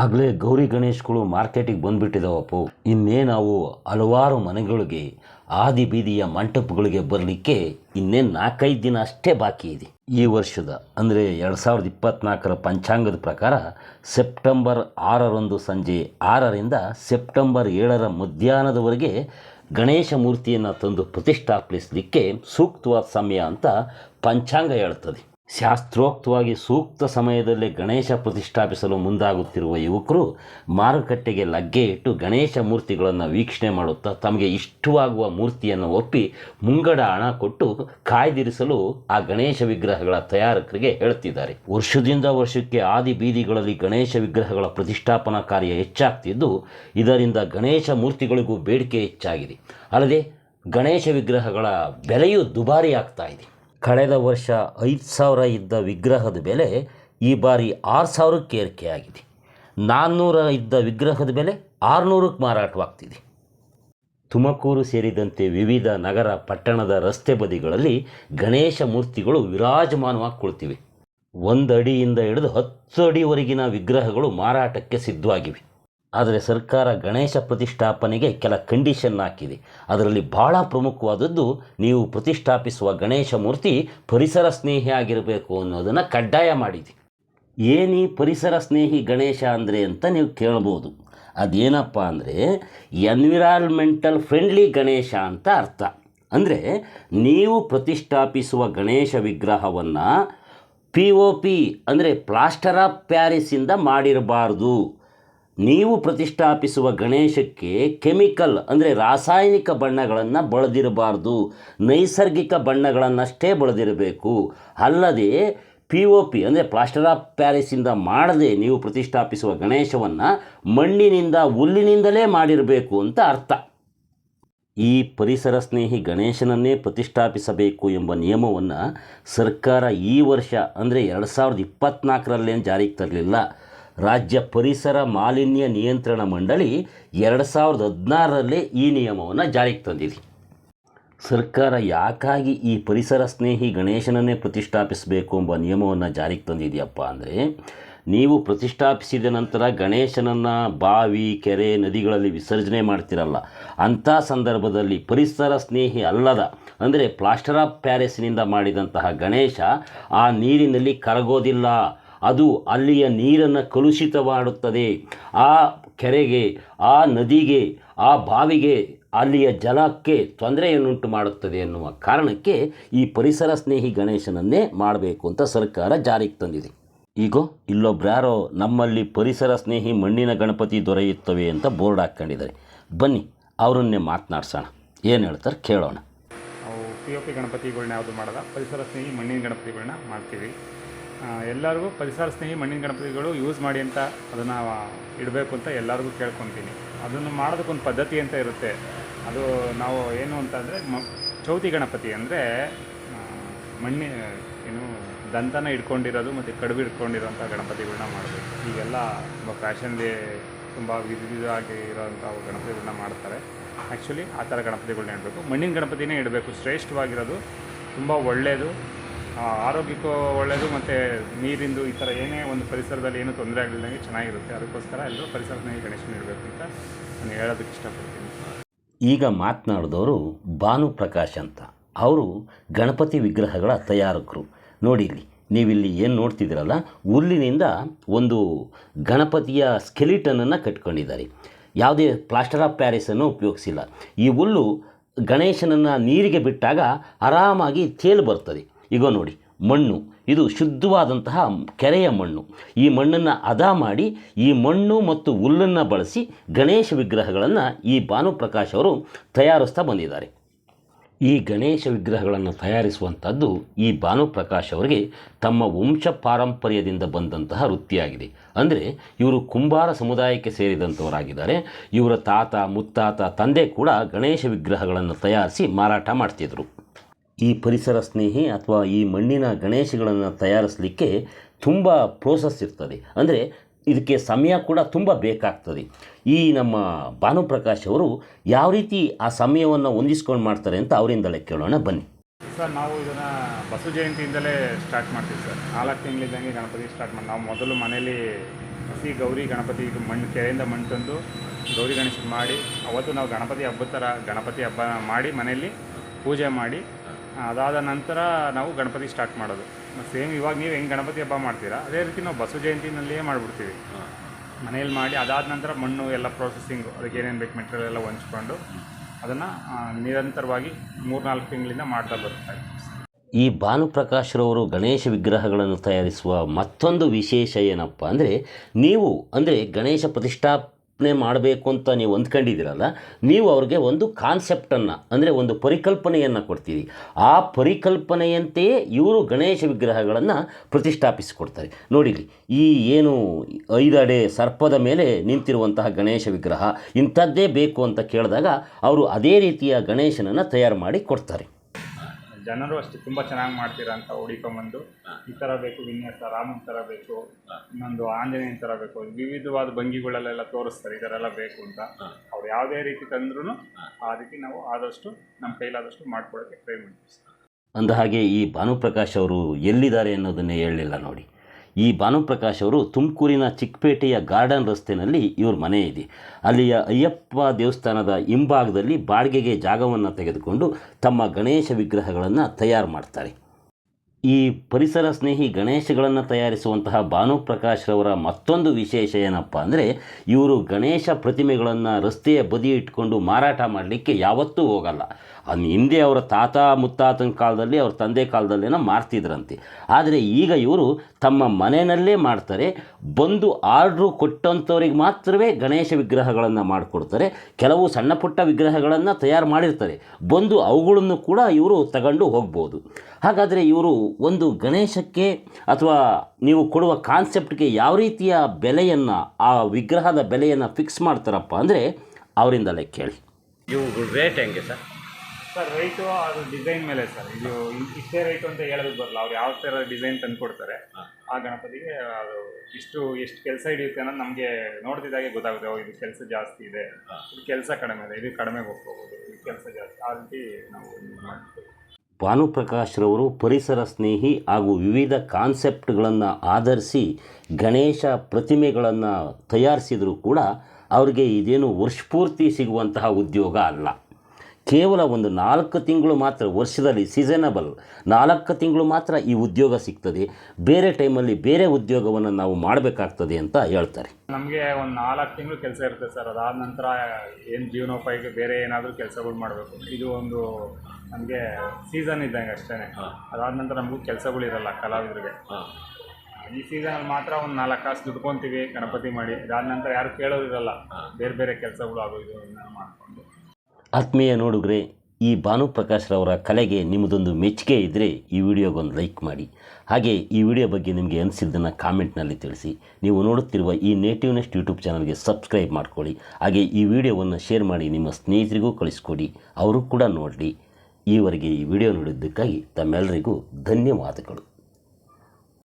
ಆಗಲೇ ಗೌರಿ ಗಣೇಶ್ಗಳು ಮಾರ್ಕೆಟಿಗೆ ಬಂದುಬಿಟ್ಟಿದ್ದಾವಪ್ಪು ಇನ್ನೇ ನಾವು ಹಲವಾರು ಮನೆಗಳಿಗೆ ಆದಿ ಬೀದಿಯ ಮಂಟಪಗಳಿಗೆ ಬರಲಿಕ್ಕೆ ಇನ್ನೇನು ನಾಲ್ಕೈದು ದಿನ ಅಷ್ಟೇ ಬಾಕಿ ಇದೆ. ಈ ವರ್ಷದ, ಅಂದರೆ ಎರಡು ಸಾವಿರದ ಇಪ್ಪತ್ತ್ನಾಲ್ಕರ ಪಂಚಾಂಗದ ಪ್ರಕಾರ ಸೆಪ್ಟೆಂಬರ್ ಆರರಂದು ಸಂಜೆ ಆರರಿಂದ ಸೆಪ್ಟೆಂಬರ್ ಏಳರ ಮಧ್ಯಾಹ್ನದವರೆಗೆ ಗಣೇಶ ಮೂರ್ತಿಯನ್ನು ತಂದು ಪ್ರತಿಷ್ಠಾಪಿಸಲಿಕ್ಕೆ ಸೂಕ್ತವಾದ ಸಮಯ ಅಂತ ಪಂಚಾಂಗ ಹೇಳ್ತದೆ. ಶಾಸ್ತ್ರೋಕ್ತವಾಗಿ ಸೂಕ್ತ ಸಮಯದಲ್ಲಿ ಗಣೇಶ ಪ್ರತಿಷ್ಠಾಪಿಸಲು ಮುಂದಾಗುತ್ತಿರುವ ಯುವಕರು ಮಾರುಕಟ್ಟೆಗೆ ಲಗ್ಗೆ ಇಟ್ಟು ಗಣೇಶ ಮೂರ್ತಿಗಳನ್ನು ವೀಕ್ಷಣೆ ಮಾಡುತ್ತಾ ತಮಗೆ ಇಷ್ಟವಾಗುವ ಮೂರ್ತಿಯನ್ನು ಒಪ್ಪಿ ಮುಂಗಡ ಹಣ ಕೊಟ್ಟು ಕಾಯ್ದಿರಿಸಲು ಆ ಗಣೇಶ ವಿಗ್ರಹಗಳ ತಯಾರಕರಿಗೆ ಹೇಳ್ತಿದ್ದಾರೆ. ವರ್ಷದಿಂದ ವರ್ಷಕ್ಕೆ ಆದಿ ಬೀದಿಗಳಲ್ಲಿ ಗಣೇಶ ವಿಗ್ರಹಗಳ ಪ್ರತಿಷ್ಠಾಪನಾ ಕಾರ್ಯ ಹೆಚ್ಚಾಗ್ತಿದ್ದು, ಇದರಿಂದ ಗಣೇಶ ಮೂರ್ತಿಗಳಿಗೂ ಬೇಡಿಕೆ ಹೆಚ್ಚಾಗಿದೆ. ಅಲ್ಲದೆ ಗಣೇಶ ವಿಗ್ರಹಗಳ ಬೆಲೆಯೂ ದುಬಾರಿ ಆಗ್ತಾ ಇದೆ. ಕಳೆದ ವರ್ಷ ಐದು ಸಾವಿರ ಇದ್ದ ವಿಗ್ರಹದ ಬೆಲೆ ಈ ಬಾರಿ ಆರು ಸಾವಿರಕ್ಕೆ ಏರಿಕೆಯಾಗಿದೆ. ನಾನ್ನೂರ ಇದ್ದ ವಿಗ್ರಹದ ಬೆಲೆ ಆರುನೂರಕ್ಕೆ ಮಾರಾಟವಾಗ್ತಿದೆ. ತುಮಕೂರು ಸೇರಿದಂತೆ ವಿವಿಧ ನಗರ, ಪಟ್ಟಣದ ರಸ್ತೆ ಬದಿಗಳಲ್ಲಿ ಗಣೇಶ ಮೂರ್ತಿಗಳು ವಿರಾಜಮಾನವಾಗಿ ಕುಳಿತಿವೆ. ಒಂದು ಅಡಿಯಿಂದ ಹಿಡಿದು ಹತ್ತು ಅಡಿವರೆಗಿನ ವಿಗ್ರಹಗಳು ಮಾರಾಟಕ್ಕೆ ಸಿದ್ಧವಾಗಿವೆ. ಆದರೆ ಸರ್ಕಾರ ಗಣೇಶ ಪ್ರತಿಷ್ಠಾಪನೆಗೆ ಕೆಲ ಕಂಡೀಷನ್ ಹಾಕಿದೆ. ಅದರಲ್ಲಿ ಬಹಳ ಪ್ರಮುಖವಾದದ್ದು ನೀವು ಪ್ರತಿಷ್ಠಾಪಿಸುವ ಗಣೇಶ ಮೂರ್ತಿ ಪರಿಸರ ಸ್ನೇಹಿ ಆಗಿರಬೇಕು ಅನ್ನೋದನ್ನು ಕಡ್ಡಾಯ ಮಾಡಿದೆ. ಏನೀ ಪರಿಸರ ಸ್ನೇಹಿ ಗಣೇಶ ಅಂದರೆ ಅಂತ ನೀವು ಕೇಳ್ಬೋದು. ಅದೇನಪ್ಪ ಅಂದರೆ ಎನ್ವಿರಾನ್ಮೆಂಟಲ್ ಫ್ರೆಂಡ್ಲಿ ಗಣೇಶ ಅಂತ ಅರ್ಥ. ಅಂದರೆ ನೀವು ಪ್ರತಿಷ್ಠಾಪಿಸುವ ಗಣೇಶ ವಿಗ್ರಹವನ್ನು ಪಿ ಒ ಪಿ ಅಂದರೆ ಪ್ಲಾಸ್ಟರ್ ಆಫ್ ಪ್ಯಾರಿಸಿಂದ ಮಾಡಿರಬಾರ್ದು. ನೀವು ಪ್ರತಿಷ್ಠಾಪಿಸುವ ಗಣೇಶಕ್ಕೆ ಕೆಮಿಕಲ್, ಅಂದರೆ ರಾಸಾಯನಿಕ ಬಣ್ಣಗಳನ್ನು ಬಳದಿರಬಾರ್ದು. ನೈಸರ್ಗಿಕ ಬಣ್ಣಗಳನ್ನಷ್ಟೇ ಬಳದಿರಬೇಕು. ಅಲ್ಲದೆ ಪಿ ಒ ಪಿ ಅಂದರೆ ಪ್ಲಾಸ್ಟರ್ ಆಫ್ ಪ್ಯಾರಿಸಿಂದ ಮಾಡದೆ ನೀವು ಪ್ರತಿಷ್ಠಾಪಿಸುವ ಗಣೇಶವನ್ನು ಮಣ್ಣಿನಿಂದ ಹುಲ್ಲಿನಿಂದಲೇ ಮಾಡಿರಬೇಕು ಅಂತ ಅರ್ಥ. ಈ ಪರಿಸರ ಸ್ನೇಹಿ ಗಣೇಶನನ್ನೇ ಪ್ರತಿಷ್ಠಾಪಿಸಬೇಕು ಎಂಬ ನಿಯಮವನ್ನು ಸರ್ಕಾರ ಈ ವರ್ಷ, ಅಂದರೆ ಎರಡು ಸಾವಿರದ ಇಪ್ಪತ್ತ್ನಾಲ್ಕರಲ್ಲೇನು ಜಾರಿಗೆ ತರಲಿಲ್ಲ ರಾಜ್ಯ ಪರಿಸರ ಮಾಲಿನ್ಯ ನಿಯಂತ್ರಣ ಮಂಡಳಿ ಎರಡು ಸಾವಿರದ ಹದಿನಾರರಲ್ಲೇ ಈ ನಿಯಮವನ್ನು ಜಾರಿಗೆ ತಂದಿದೆ. ಸರ್ಕಾರ ಯಾಕಾಗಿ ಈ ಪರಿಸರ ಸ್ನೇಹಿ ಗಣೇಶನನ್ನೇ ಪ್ರತಿಷ್ಠಾಪಿಸಬೇಕು ಎಂಬ ನಿಯಮವನ್ನು ಜಾರಿಗೆ ತಂದಿದೆಯಪ್ಪ ಅಂದರೆ, ನೀವು ಪ್ರತಿಷ್ಠಾಪಿಸಿದ ನಂತರ ಗಣೇಶನನ್ನು ಬಾವಿ, ಕೆರೆ, ನದಿಗಳಲ್ಲಿ ವಿಸರ್ಜನೆ ಮಾಡ್ತಿರಲ್ಲ. ಅಂಥ ಸಂದರ್ಭದಲ್ಲಿ ಪರಿಸರ ಸ್ನೇಹಿ ಅಲ್ಲದ, ಅಂದರೆ ಪ್ಲಾಸ್ಟರ್ ಆಫ್ ಪ್ಯಾರಿಸ್ನಿಂದ ಮಾಡಿದಂತಹ ಗಣೇಶ ಆ ನೀರಿನಲ್ಲಿ ಕರಗೋದಿಲ್ಲ. ಅದು ಅಲ್ಲಿಯ ನೀರನ್ನು ಕಲುಷಿತ ಮಾಡುತ್ತದೆ ಆ ಕೆರೆಗೆ, ಆ ನದಿಗೆ, ಆ ಬಾವಿಗೆ ಅಲ್ಲಿಯ ಜಲಕ್ಕೆ ತೊಂದರೆಯನ್ನುಂಟು ಮಾಡುತ್ತದೆ ಎನ್ನುವ ಕಾರಣಕ್ಕೆ ಈ ಪರಿಸರ ಸ್ನೇಹಿ ಗಣೇಶನನ್ನೇ ಮಾಡಬೇಕು ಅಂತ ಸರ್ಕಾರ ಜಾರಿಗೆ ತಂದಿದೆ. ಈಗ ಇಲ್ಲೊಬ್ರ್ಯಾರೋ ನಮ್ಮಲ್ಲಿ ಪರಿಸರ ಸ್ನೇಹಿ ಮಣ್ಣಿನ ಗಣಪತಿ ದೊರೆಯುತ್ತವೆ ಅಂತ ಬೋರ್ಡ್ ಹಾಕ್ಕೊಂಡಿದ್ದಾರೆ. ಬನ್ನಿ, ಅವರನ್ನೇ ಮಾತನಾಡ್ಸೋಣ. ಏನು ಹೇಳ್ತಾರೆ ಕೇಳೋಣ. ನಾವು ಪಿ ಒ ಪಿ ಗಣಪತಿಗಳನ್ನ ಯಾವುದು ಮಾಡಲ್ಲ, ಪರಿಸರ ಸ್ನೇಹಿ ಮಣ್ಣಿನ ಗಣಪತಿಗಳನ್ನ ಮಾಡ್ತೀವಿ. ಎಲ್ಲರಿಗೂ ಪರಿಸರ ಸ್ನೇಹಿ ಮಣ್ಣಿನ ಗಣಪತಿಗಳು ಯೂಸ್ ಮಾಡಿ ಅಂತ ಅದನ್ನು ಇಡಬೇಕು ಅಂತ ಎಲ್ಲರಿಗೂ ಕೇಳ್ಕೊತೀನಿ. ಅದನ್ನು ಮಾಡೋದಕ್ಕೊಂದು ಪದ್ಧತಿ ಅಂತ ಇರುತ್ತೆ. ಅದು ನಾವು ಏನು ಅಂತಂದರೆ ಮ, ಚೌತಿ ಗಣಪತಿ ಅಂದರೆ ಮಣ್ಣಿ, ಏನು, ದಂತನ ಇಟ್ಕೊಂಡಿರೋದು ಮತ್ತು ಕಡುಬು ಇಟ್ಕೊಂಡಿರೋಂಥ ಗಣಪತಿಗಳನ್ನ ಮಾಡಬೇಕು. ಈಗೆಲ್ಲ ತುಂಬ ಫ್ಯಾಷನ್ಲಿ ತುಂಬ ವಿಧ ವಿಧವಾಗಿ ಇರೋಂಥ ಗಣಪತಿಗಳನ್ನ ಮಾಡ್ತಾರೆ. ಆ್ಯಕ್ಚುಲಿ ಆ ಥರ ಗಣಪತಿಗಳನ್ನ ಇಡಬೇಕು. ಮಣ್ಣಿನ ಗಣಪತಿನೇ ಇಡಬೇಕು. ಶ್ರೇಷ್ಠವಾಗಿರೋದು, ತುಂಬ ಒಳ್ಳೆಯದು ಆರೋಗ್ಯಕ್ಕೂ ಒಳ್ಳೆಯದು ಮತ್ತು ನೀರಿಂದು ಈ ಥರ ಏನೇ ಒಂದು ಪರಿಸರದಲ್ಲಿ ಏನೂ ತೊಂದರೆ ಆಗಲಿಲ್ಲದಂಗೆ ಚೆನ್ನಾಗಿರುತ್ತೆ. ಅದಕ್ಕೋಸ್ಕರ ಎಲ್ಲರೂ ಪರಿಸರ ಸ್ನೇಹಿ ಗಣೇಶನ ಇಡಬೇಕು ಅಂತ ನಾನು ಹೇಳೋದಕ್ಕೆ ಇಷ್ಟಪಡ್ತೀನಿ. ಈಗ ಮಾತನಾಡಿದವರು ಭಾನು ಪ್ರಕಾಶ್ ಅಂತ. ಅವರು ಗಣಪತಿ ವಿಗ್ರಹಗಳ ತಯಾರಕರು. ನೋಡಿ ಇಲ್ಲಿ, ನೀವಿಲ್ಲಿ ಏನು ನೋಡ್ತಿದ್ದೀರಲ್ಲ, ಹುಲ್ಲಿನಿಂದ ಒಂದು ಗಣಪತಿಯ ಸ್ಕೆಲಿಟನನ್ನು ಕಟ್ಕೊಂಡಿದ್ದಾರೆ. ಯಾವುದೇ ಪ್ಲಾಸ್ಟರ್ ಆಫ್ ಪ್ಯಾರಿಸನ್ನು ಉಪಯೋಗಿಸಿಲ್ಲ. ಈ ಹುಲ್ಲು ಗಣೇಶನನ್ನು ನೀರಿಗೆ ಬಿಟ್ಟಾಗ ಆರಾಮಾಗಿ ತೇಲು ಬರ್ತದೆ. ಈಗ ನೋಡಿ, ಮಣ್ಣು. ಇದು ಶುದ್ಧವಾದಂತಹ ಕೆರೆಯ ಮಣ್ಣು. ಈ ಮಣ್ಣನ್ನು ಅದ ಮಾಡಿ, ಈ ಮಣ್ಣು ಮತ್ತು ಹುಲ್ಲನ್ನು ಬಳಸಿ ಗಣೇಶ ವಿಗ್ರಹಗಳನ್ನು ಈ ಭಾನುಪ್ರಕಾಶ್ ಅವರು ತಯಾರಿಸ್ತಾ ಬಂದಿದ್ದಾರೆ. ಈ ಗಣೇಶ ವಿಗ್ರಹಗಳನ್ನು ತಯಾರಿಸುವಂಥದ್ದು ಈ ಭಾನುಪ್ರಕಾಶ್ ಅವರಿಗೆ ತಮ್ಮ ವಂಶ ಪಾರಂಪರ್ಯದಿಂದ ಬಂದಂತಹ ವೃತ್ತಿಯಾಗಿದೆ. ಅಂದರೆ ಇವರು ಕುಂಬಾರ ಸಮುದಾಯಕ್ಕೆ ಸೇರಿದಂಥವರಾಗಿದ್ದಾರೆ. ಇವರ ತಾತ, ಮುತ್ತಾತ, ತಂದೆ ಕೂಡ ಗಣೇಶ ವಿಗ್ರಹಗಳನ್ನು ತಯಾರಿಸಿ ಮಾರಾಟ ಮಾಡ್ತಿದ್ರು. ಈ ಪರಿಸರ ಸ್ನೇಹಿ ಅಥವಾ ಈ ಮಣ್ಣಿನ ಗಣೇಶಗಳನ್ನು ತಯಾರಿಸಲಿಕ್ಕೆ ತುಂಬ ಪ್ರೋಸೆಸ್ ಇರ್ತದೆ. ಅಂದರೆ ಇದಕ್ಕೆ ಸಮಯ ಕೂಡ ತುಂಬ ಬೇಕಾಗ್ತದೆ. ಈ ನಮ್ಮ ಭಾನುಪ್ರಕಾಶ್ ಅವರು ಯಾವ ರೀತಿ ಆ ಸಮಯವನ್ನು ಹೊಂದಿಸ್ಕೊಂಡು ಮಾಡ್ತಾರೆ ಅಂತ ಅವರಿಂದಲೇ ಕೇಳೋಣ, ಬನ್ನಿ. ಸರ್, ನಾವು ಇದನ್ನು ಬಸವ ಜಯಂತಿಯಿಂದಲೇ ಸ್ಟಾರ್ಟ್ ಮಾಡ್ತೀವಿ ಸರ್. ನಾಲ್ಕು ತಿಂಗಳಿದ್ದಂಗೆ ಗಣಪತಿ ಸ್ಟಾರ್ಟ್ ಮಾಡಿ, ನಾವು ಮೊದಲು ಮನೇಲಿ ಹಸಿ ಗೌರಿ ಗಣಪತಿ ಮಣ್ಣು, ಕೆರೆಯಿಂದ ಮಣ್ಣು ತಂದು ಗೌರಿ ಗಣೇಶ ಮಾಡಿ, ಅವತ್ತು ನಾವು ಗಣಪತಿ ಹಬ್ಬದ ಥರ ಗಣಪತಿ ಹಬ್ಬ ಮಾಡಿ ಮನೆಯಲ್ಲಿ ಪೂಜೆ ಮಾಡಿ ಅದಾದ ನಂತರ ನಾವು ಗಣಪತಿ ಸ್ಟಾರ್ಟ್ ಮಾಡೋದು. ಸೇಮ್ ಇವಾಗ ನೀವು ಹೆಂಗೆ ಗಣಪತಿ ಹಬ್ಬ ಮಾಡ್ತೀರಾ? ಅದೇ ರೀತಿ ನಾವು ಬಸವ ಜಯಂತಿನಲ್ಲಿಯೇ ಮಾಡಿಬಿಡ್ತೀವಿ. ಮನೆಯಲ್ಲಿ ಮಾಡಿ ಅದಾದ ನಂತರ ಮಣ್ಣು ಎಲ್ಲ ಪ್ರೊಸೆಸಿಂಗು ಅದಕ್ಕೆ ಏನೇನು ಬೇಕು ಮೆಟೀರಿಯಲ್ ಎಲ್ಲ ಹೊಂಚ್ಕೊಂಡು ಅದನ್ನು ನಿರಂತರವಾಗಿ ಮೂರ್ನಾಲ್ಕು ತಿಂಗಳಿಂದ ಮಾಡ್ತಾ ಬರ್ತಾ ಇದ್ದೀವಿ. ಈ ಭಾನುಪ್ರಕಾಶ್ರವರು ಗಣೇಶ ವಿಗ್ರಹಗಳನ್ನು ತಯಾರಿಸುವ ಮತ್ತೊಂದು ವಿಶೇಷ ಏನಪ್ಪ ಅಂದರೆ ನೀವು ಅಂದರೆ ಗಣೇಶ ಪ್ರತಿಷ್ಠಾಪನೆ ಮಾಡಬೇಕು ಅಂತ ನೀವು ಅಂದ್ಕೊಂಡಿದ್ದೀರಲ್ಲ ನೀವು ಅವ್ರಿಗೆ ಒಂದು ಕಾನ್ಸೆಪ್ಟನ್ನು ಅಂದರೆ ಒಂದು ಪರಿಕಲ್ಪನೆಯನ್ನು ಕೊಡ್ತೀರಿ. ಆ ಪರಿಕಲ್ಪನೆಯಂತೆಯೇ ಇವರು ಗಣೇಶ ವಿಗ್ರಹಗಳನ್ನು ಪ್ರತಿಷ್ಠಾಪಿಸಿಕೊಡ್ತಾರೆ. ನೋಡಿರಿ, ಈ ಏನು ಐದಡೆ ಸರ್ಪದ ಮೇಲೆ ನಿಂತಿರುವಂತಹ ಗಣೇಶ ವಿಗ್ರಹ, ಇಂಥದ್ದೇ ಬೇಕು ಅಂತ ಕೇಳಿದಾಗ, ಅವರು ಅದೇ ರೀತಿಯ ಗಣೇಶನನ್ನು ತಯಾರು ಮಾಡಿ ಕೊಡ್ತಾರೆ. ಜನರು ಅಷ್ಟೇ ತುಂಬ ಚೆನ್ನಾಗಿ ಮಾಡ್ತೀರಾ ಅಂತ ಹುಡಿಕೊಂಬಂದು ಈ ಥರ ಬೇಕು ವಿನ್ಯಾಸ ರಾಮನ ಥರ ಬೇಕು ಇನ್ನೊಂದು ಆಂಜನೇಯನ ಥರ ಬೇಕು ವಿವಿಧವಾದ ಭಂಗಿಗಳಲ್ಲೆಲ್ಲ ತೋರಿಸ್ತಾರೆ ಈ ಥರ ಎಲ್ಲ ಬೇಕು ಅಂತ. ಅವ್ರು ಯಾವುದೇ ರೀತಿ ತಂದ್ರೂ ಆ ರೀತಿ ನಾವು ಆದಷ್ಟು ನಮ್ಮ ಕೈಲಾದಷ್ಟು ಮಾಡ್ಕೊಳ್ಳೋಕ್ಕೆ ಟ್ರೈ ಮಾಡ್ತೀವಿ ಅಂದ ಹಾಗೆ ಈ ಭಾನುಪ್ರಕಾಶ್ ಅವರು ಎಲ್ಲಿದ್ದಾರೆ ಅನ್ನೋದನ್ನೇ ಹೇಳಲಿಲ್ಲ ನೋಡಿ. ಈ ಭಾನುಪ್ರಕಾಶ್ ಅವರು ತುಮಕೂರಿನ ಚಿಕ್ಕಪೇಟೆಯ ಗಾರ್ಡನ್ ರಸ್ತೆಯಲ್ಲಿ ಇವ್ರ ಮನೆ ಇದೆ. ಅಲ್ಲಿಯ ಅಯ್ಯಪ್ಪ ದೇವಸ್ಥಾನದ ಹಿಂಭಾಗದಲ್ಲಿ ಬಾಡಿಗೆಗೆ ಜಾಗವನ್ನು ತೆಗೆದುಕೊಂಡು ತಮ್ಮ ಗಣೇಶ ವಿಗ್ರಹಗಳನ್ನು ತಯಾರು ಮಾಡ್ತಾರೆ. ಈ ಪರಿಸರ ಸ್ನೇಹಿ ಗಣೇಶಗಳನ್ನು ತಯಾರಿಸುವಂತಹ ಭಾನುಪ್ರಕಾಶ್ರವರ ಮತ್ತೊಂದು ವಿಶೇಷ ಏನಪ್ಪ ಅಂದರೆ, ಇವರು ಗಣೇಶ ಪ್ರತಿಮೆಗಳನ್ನು ರಸ್ತೆಯ ಬದಿ ಇಟ್ಕೊಂಡು ಮಾರಾಟ ಮಾಡಲಿಕ್ಕೆ ಯಾವತ್ತೂ ಹೋಗಲ್ಲ. ಅನ್ ಹಿಂದೆ ಅವರ ತಾತ ಮುತ್ತಾತನ ಕಾಲದಲ್ಲಿ ಅವ್ರ ತಂದೆ ಕಾಲದಲ್ಲೇನೋ ಮಾರ್ತಿದ್ರಂತೆ ಆದರೆ ಈಗ ಇವರು ತಮ್ಮ ಮನೆಯಲ್ಲೇ ಮಾಡ್ತಾರೆ. ಬಂದು ಆರ್ಡ್ರು ಕೊಟ್ಟಂಥವ್ರಿಗೆ ಮಾತ್ರವೇ ಗಣೇಶ ವಿಗ್ರಹಗಳನ್ನು ಮಾಡಿಕೊಡ್ತಾರೆ. ಕೆಲವು ಸಣ್ಣ ಪುಟ್ಟ ವಿಗ್ರಹಗಳನ್ನು ತಯಾರು ಮಾಡಿರ್ತಾರೆ. ಬಂದು ಅವುಗಳನ್ನು ಕೂಡ ಇವರು ತಗೊಂಡು ಹೋಗ್ಬೋದು. ಹಾಗಾದರೆ ಇವರು ಒಂದು ಗಣೇಶಕ್ಕೆ ಅಥವಾ ನೀವು ಕೊಡುವ ಕಾನ್ಸೆಪ್ಟ್ಗೆ ಯಾವ ರೀತಿಯ ಬೆಲೆಯನ್ನು, ಆ ವಿಗ್ರಹದ ಬೆಲೆಯನ್ನು ಫಿಕ್ಸ್ ಮಾಡ್ತಾರಪ್ಪ ಅಂದರೆ ಅವರಿಂದಲೇ ಕೇಳಿ. ಇವು ರೇಟ್ ಹೆಂಗೆ ಸರ್? ಸರ್ ರೈಟು ಅದು ಡಿಸೈನ್ ಮೇಲೆ ಸರ್. ಇದು ಇಷ್ಟೇ ರೈಟು ಅಂತ ಹೇಳೋದಕ್ಕೆ ಬರಲ್ಲ. ಅವ್ರು ಯಾವ ಥರ ಡಿಸೈನ್ ತಂದು ಕೊಡ್ತಾರೆ ಆ ಗಣಪತಿಗೆ ಅದು ಇಷ್ಟು ಎಷ್ಟು ಕೆಲಸ ಹಿಡಿಯುತ್ತೆ ಅನ್ನೋದು ನಮಗೆ ನೋಡ್ತಿದ್ದಾಗೆ ಗೊತ್ತಾಗುತ್ತೆ. ಓ ಇದು ಕೆಲಸ ಜಾಸ್ತಿ ಇದೆ. ಇದು ಕೆಲಸ ಕಡಿಮೆ ಇದೆ. ಇದು ಕಡಿಮೆ ಹೋಗ್ಬೋದು. ಇದು ಕೆಲಸ ಜಾಸ್ತಿ. ಆ ರೀತಿ ನಾವು ಭಾನುಪ್ರಕಾಶ್ರವರು ಪರಿಸರ ಸ್ನೇಹಿ ಹಾಗೂ ವಿವಿಧ ಕಾನ್ಸೆಪ್ಟ್ಗಳನ್ನು ಆಧರಿಸಿ ಗಣೇಶ ಪ್ರತಿಮೆಗಳನ್ನು ತಯಾರಿಸಿದರೂ ಕೂಡ ಅವರಿಗೆ ಇದೇನು ವರ್ಷಪೂರ್ತಿ ಸಿಗುವಂತಹ ಉದ್ಯೋಗ ಅಲ್ಲ. ಕೇವಲ ಒಂದು ನಾಲ್ಕು ತಿಂಗಳು ಮಾತ್ರ ವರ್ಷದಲ್ಲಿ ಸೀಸನಬಲ್ ನಾಲ್ಕು ತಿಂಗಳು ಮಾತ್ರ ಈ ಉದ್ಯೋಗ ಸಿಗ್ತದೆ. ಬೇರೆ ಟೈಮಲ್ಲಿ ಬೇರೆ ಉದ್ಯೋಗವನ್ನು ನಾವು ಮಾಡಬೇಕಾಗ್ತದೆ ಅಂತ ಹೇಳ್ತಾರೆ. ನಮಗೆ ಒಂದು ನಾಲ್ಕು ತಿಂಗಳು ಕೆಲಸ ಇರುತ್ತೆ ಸರ್. ಅದಾದ ನಂತರ ಏನು ಜೀವನೋಪಾಯಕ್ಕೆ ಬೇರೆ ಏನಾದರೂ ಕೆಲಸಗಳು ಮಾಡಬೇಕು. ಇದು ಒಂದು ನಮಗೆ ಸೀಸನ್ ಇದ್ದಂಗೆ ಅಷ್ಟೇ ಅದಾದ ನಂತರ ನಮಗೂ ಕೆಲಸಗಳಿರಲ್ಲ ಕಲಾವಿದರಿಗೆ. ಈ ಸೀಸನಲ್ಲಿ ಮಾತ್ರ ಒಂದು ನಾಲ್ಕು ಕಾಸು ದುಡ್ಕೊತೀವಿ ಗಣಪತಿ ಮಾಡಿ. ಅದಾದ ನಂತರ ಯಾರು ಕೇಳೋದಿರಲ್ಲ ಬೇರೆ ಬೇರೆ ಕೆಲಸಗಳು ಆಗೋ ಇದು ಏನಾದ್ರು ಮಾಡಿಕೊಂಡು. ಆತ್ಮೀಯ ನೋಡುಗ್ರೆ, ಈ ಭಾನುಪ್ರಕಾಶ್ರವರ ಕಲೆಗೆ ನಿಮ್ಮದೊಂದು ಮೆಚ್ಚುಗೆ ಇದ್ದರೆ ಈ ವಿಡಿಯೋಗೊಂದು ಲೈಕ್ ಮಾಡಿ. ಹಾಗೆ ಈ ವಿಡಿಯೋ ಬಗ್ಗೆ ನಿಮಗೆ ಅನಿಸಿದ್ದನ್ನು ಕಾಮೆಂಟ್ನಲ್ಲಿ ತಿಳಿಸಿ. ನೀವು ನೋಡುತ್ತಿರುವ ಈ ನೇಟಿವ್ ನೆಸ್ಟ್ ಯೂಟ್ಯೂಬ್ ಚಾನಲ್ಗೆ ಸಬ್ಸ್ಕ್ರೈಬ್ ಮಾಡ್ಕೊಳ್ಳಿ. ಹಾಗೆ ಈ ವಿಡಿಯೋವನ್ನು ಶೇರ್ ಮಾಡಿ ನಿಮ್ಮ ಸ್ನೇಹಿತರಿಗೂ ಕಳಿಸ್ಕೊಡಿ. ಅವರು ಕೂಡ ನೋಡಲಿ. ಈವರೆಗೆ ಈ ವಿಡಿಯೋ ನೋಡಿದ್ದಕ್ಕಾಗಿ ತಮ್ಮೆಲ್ಲರಿಗೂ ಧನ್ಯವಾದಗಳು.